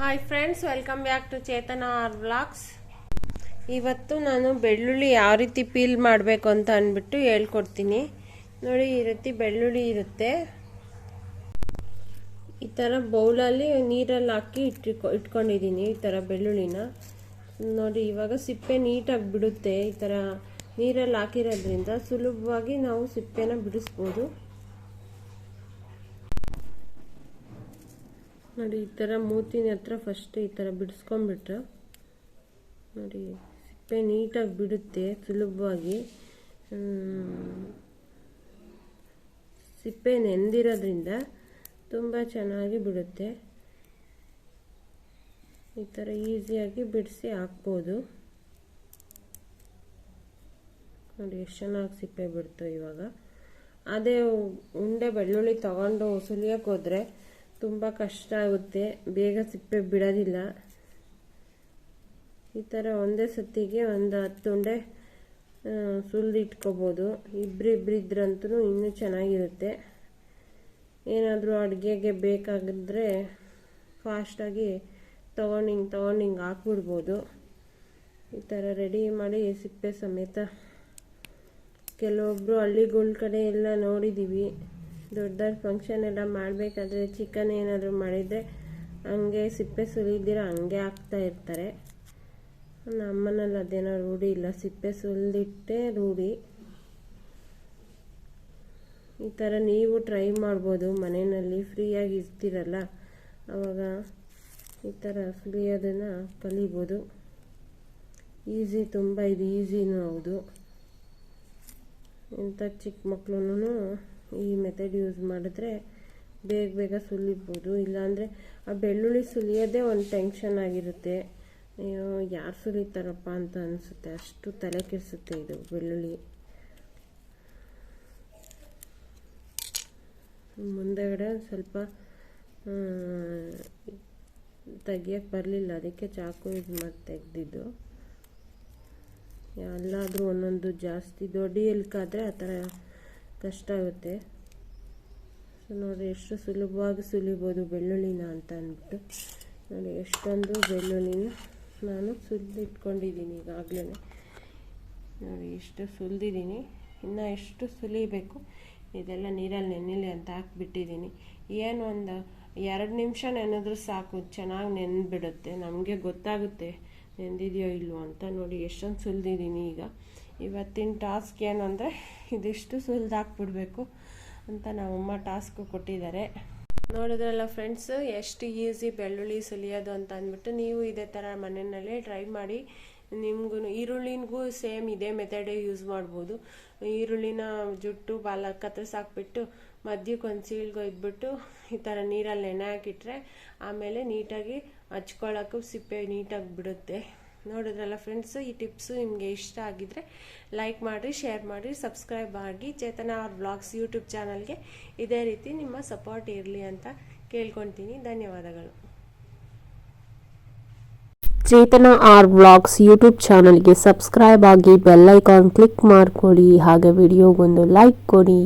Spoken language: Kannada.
Hi friends welcome back to Chetana R vlogs ಇವತ್ತು ನಾನು ಬೆಳ್ಳುಳ್ಳಿ ಯಾವ ರೀತಿ ಪೀಲ್ ಮಾಡಬೇಕು ಅಂತ ಅಂದ್ಬಿಟ್ಟು ಹೇಳ್ಕೊಡ್ತೀನಿ. ನೋಡಿ, ಈ ರೀತಿ ಬೆಳ್ಳುಳ್ಳಿ ಇರುತ್ತೆ. ಈ ಥರ ಬೌಲಲ್ಲಿ ನೀರಲ್ಲಿ ಹಾಕಿ ಇಟ್ಟಿಕೊ ಇಟ್ಕೊಂಡಿದ್ದೀನಿ ಈ ಥರ ಬೆಳ್ಳುಳ್ಳಿನ. ನೋಡಿ, ಇವಾಗ ಸಿಪ್ಪೆ ನೀಟಾಗಿ ಬಿಡುತ್ತೆ. ಈ ಥರ ನೀರಲ್ಲಿ ಹಾಕಿರೋದ್ರಿಂದ ಸುಲಭವಾಗಿ ನಾವು ಸಿಪ್ಪೆನ ಬಿಡಿಸ್ಬೋದು. ನೋಡಿ, ಈ ಥರ ಮೂತಿನ ಹತ್ರ ಫಸ್ಟ್ ಈ ಥರ ಬಿಡಿಸ್ಕೊಂಡ್ಬಿಟ್ರೆ, ನೋಡಿ, ಸಿಪ್ಪೆ ನೀಟಾಗಿ ಬಿಡುತ್ತೆ, ಸುಲಭವಾಗಿ. ಸಿಪ್ಪೆ ನೆಂದಿರೋದ್ರಿಂದ ತುಂಬ ಚೆನ್ನಾಗಿ ಬಿಡುತ್ತೆ. ಈ ಥರ ಈಸಿಯಾಗಿ ಬಿಡಿಸಿ ಹಾಕ್ಬೋದು. ನೋಡಿ, ಎಷ್ಟು ಚೆನ್ನಾಗಿ ಸಿಪ್ಪೆ ಬಿಡ್ತು ಇವಾಗ. ಅದೇ ಉಂಡೆ, ಬೆಳ್ಳುಳ್ಳಿ ತಗೊಂಡು ಸುಲಿಯೋಕೆ ಹೋದರೆ ತುಂಬ ಕಷ್ಟ ಆಗುತ್ತೆ. ಬೇಗ ಸಿಪ್ಪೆ ಬಿಡೋದಿಲ್ಲ. ಈ ಥರ ಒಂದೇ ಸತ್ತಿಗೆ ಒಂದು ಹತ್ತುಂಡೆ ಸುಲಿದು ಇಟ್ಕೋಬೋದು ಇನ್ನೂ ಚೆನ್ನಾಗಿರುತ್ತೆ. ಏನಾದರೂ ಅಡುಗೆಗೆ ಬೇಕಾಗಿದ್ರೆ ಫಾಸ್ಟಾಗಿ ತೊಗೊಂಡು ಹಿಂಗೆ ತೊಗೊಂಡು ಹಿಂಗೆ ಹಾಕ್ಬಿಡ್ಬೋದು. ಈ ಥರ ರೆಡಿ ಮಾಡಿ ಸಿಪ್ಪೆ ಸಮೇತ. ಕೆಲವೊಬ್ಬರು ಹಳ್ಳಿಗಳ ಕಡೆ ಎಲ್ಲ ನೋಡಿದ್ದೀವಿ ದೊಡ್ಡ ದೊಡ್ಡ ಫಂಕ್ಷನ್ ಎಲ್ಲ ಮಾಡಬೇಕಾದ್ರೆ ಚಿಕನ್ ಏನಾದರೂ ಮಾಡಿದರೆ ಹಂಗೆ ಸಿಪ್ಪೆ ಸುಲಿದಿರೋ ಹಂಗೆ ಹಾಕ್ತಾ ಇರ್ತಾರೆ. ನಮ್ಮನಲ್ಲಿ ಅದೇನೋ ರೂಢಿ ಇಲ್ಲ. ಸಿಪ್ಪೆ ಸುಲಿದಿಟ್ಟೆ ರೂಢಿ. ಈ ಥರ ನೀವು ಟ್ರೈ ಮಾಡ್ಬೋದು. ಮನೆಯಲ್ಲಿ ಫ್ರೀಯಾಗಿ ಇರ್ತೀರಲ್ಲ ಆವಾಗ ಈ ಥರ ಸುಲಿಯೋದನ್ನು ಕಲಿಬೋದು. ಈಸಿ ತುಂಬ ಇದು ಈಸಿನೂ ಹೌದು. ಇಂಥ ಚಿಕ್ಕ ಮಕ್ಳು ಈ ಮೆಥಡ್ ಯೂಸ್ ಮಾಡಿದ್ರೆ ಬೇಗ ಬೇಗ ಸುಲಿಬೋದು. ಇಲ್ಲಾಂದರೆ ಆ ಬೆಳ್ಳುಳ್ಳಿ ಸುಲಿಯೋದೇ ಒಂದು ಟೆನ್ಷನ್ ಆಗಿರುತ್ತೆ. ಅಯ್ಯೋ, ಯಾರು ಸುಲಿತಾರಪ್ಪ ಅಂತ ಅನಿಸುತ್ತೆ. ಅಷ್ಟು ತಲೆ ಕೆಡಿಸುತ್ತೆ ಇದು ಬೆಳ್ಳುಳ್ಳಿ. ಮುಂದೆಗಡೆ ಸ್ವಲ್ಪ ತೆಗಿಯೋಕ್ಕೆ ಬರಲಿಲ್ಲ. ಅದಕ್ಕೆ ಚಾಕು ಯೂಸ್ ಮಾಡಿ, ತೆಗೆದಿದ್ದು. ಎಲ್ಲಾದರೂ ಒಂದೊಂದು ಜಾಸ್ತಿ ದೊಡ್ಡ ಎಲ್ಕಾದರೆ ಆ ಥರ ಕಷ್ಟ ಆಗುತ್ತೆ. ಸೊ ನೋಡಿ, ಎಷ್ಟು ಸುಲಭವಾಗಿ ಸುಲಿಬೋದು ಬೆಳ್ಳುಳ್ಳಿನ ಅಂತ ಅಂದ್ಬಿಟ್ಟು. ನೋಡಿ, ಎಷ್ಟೊಂದು ಬೆಳ್ಳುಳ್ಳಿನ ನಾನು ಸುಲಿದಿಟ್ಕೊಂಡಿದ್ದೀನಿ ಈಗಾಗಲೇ. ನೋಡಿ, ಎಷ್ಟು ಸುಲಿದಿದ್ದೀನಿ. ಇನ್ನು ಎಷ್ಟು ಸುಲಿಬೇಕು? ಇದೆಲ್ಲ ನೀರಲ್ಲಿ ನೆನೆಲಿ ಅಂತ ಹಾಕ್ಬಿಟ್ಟಿದ್ದೀನಿ. ಏನು ಒಂದು ಎರಡು ನಿಮಿಷ ನೆನೆದ್ರೂ ಸಾಕು, ಚೆನ್ನಾಗಿ ನೆನೆದ್ಬಿಡುತ್ತೆ ನಮಗೆ ಗೊತ್ತಾಗುತ್ತೆ ನೆಂದಿದೆಯೋ ಇಲ್ವೋ ಅಂತ. ನೋಡಿ, ಎಷ್ಟೊಂದು ಸುಲಿದಿದ್ದೀನಿ ಈಗ. ಇವತ್ತಿನ ಟಾಸ್ಕ್ ಏನು ಅಂದರೆ ಇದಿಷ್ಟು ಸುಲಿದು ಹಾಕ್ಬಿಡ್ಬೇಕು ಅಂತ ನಮ್ಮಮ್ಮ ಟಾಸ್ಕ್ ಕೊಟ್ಟಿದ್ದಾರೆ. ನೋಡಿದ್ರಲ್ಲ ಫ್ರೆಂಡ್ಸ್, ಎಷ್ಟು ಈಸಿ ಬೆಳ್ಳುಳ್ಳಿ ಸುಲಿಯೋದು ಅಂತ ಅಂದ್ಬಿಟ್ಟು ನೀವು ಇದೇ ಥರ ಮನೆಯಲ್ಲೇ ಟ್ರೈ ಮಾಡಿ. ನಿಮ್ಗೂ ಈರುಳ್ಳಿಗೂ ಸೇಮ್ ಇದೇ ಮೆಥಡೇ ಯೂಸ್ ಮಾಡ್ಬೋದು. ಈರುಳ್ಳಿನ ಜುಟ್ಟು, ಬಾಲ ಕತ್ತರಿಸಾಕ್ಬಿಟ್ಟು ಮಧ್ಯಕ್ಕೆ ಒಂದು ಸೀಳ್ಗೊಯ್ದ್ಬಿಟ್ಟು ಈ ಥರ ನೀರಲ್ಲಿ ನೆನೆ ಹಾಕಿಟ್ರೆ ಆಮೇಲೆ ನೀಟಾಗಿ ಹಚ್ಕೊಳ್ಳೋಕ್ಕೂ ಸಿಪ್ಪೆ ನೀಟಾಗಿ ಬಿಡುತ್ತೆ. ನೋಡಿದ್ರಲ್ಲ ಫ್ರೆಂಡ್ಸ್ ಈ ಟಿಪ್ಸು ನಿಮಗೆ ಇಷ್ಟ ಆಗಿದ್ರೆ ಲೈಕ್ ಮಾಡಿರಿ ಶೇರ್ ಮಾಡಿರಿ ಸಬ್ಸ್ಕ್ರೈಬ್ ಆಗಿ ಚೇತನ ಅವ್ರ ಬ್ಲಾಗ್ಸ್ ಯೂಟ್ಯೂಬ್ ಚಾನಲ್ಗೆ ಇದೇ ರೀತಿ ನಿಮ್ಮ ಸಪೋರ್ಟ್ ಇರಲಿ ಅಂತ ಕೇಳ್ಕೊತೀನಿ. ಧನ್ಯವಾದಗಳು. ಚೇತನ ಆರ್ ಬ್ಲಾಗ್ಸ್ ಯೂಟ್ಯೂಬ್ ಚಾನಲ್ಗೆ ಸಬ್ಸ್ಕ್ರೈಬ್ ಆಗಿ ಬೆಲ್ಲೈಕಾನ್ ಕ್ಲಿಕ್ ಮಾಡಿಕೊಡಿ. ಹಾಗೆ ವಿಡಿಯೋಗೊಂದು ಲೈಕ್ ಕೊಡಿ.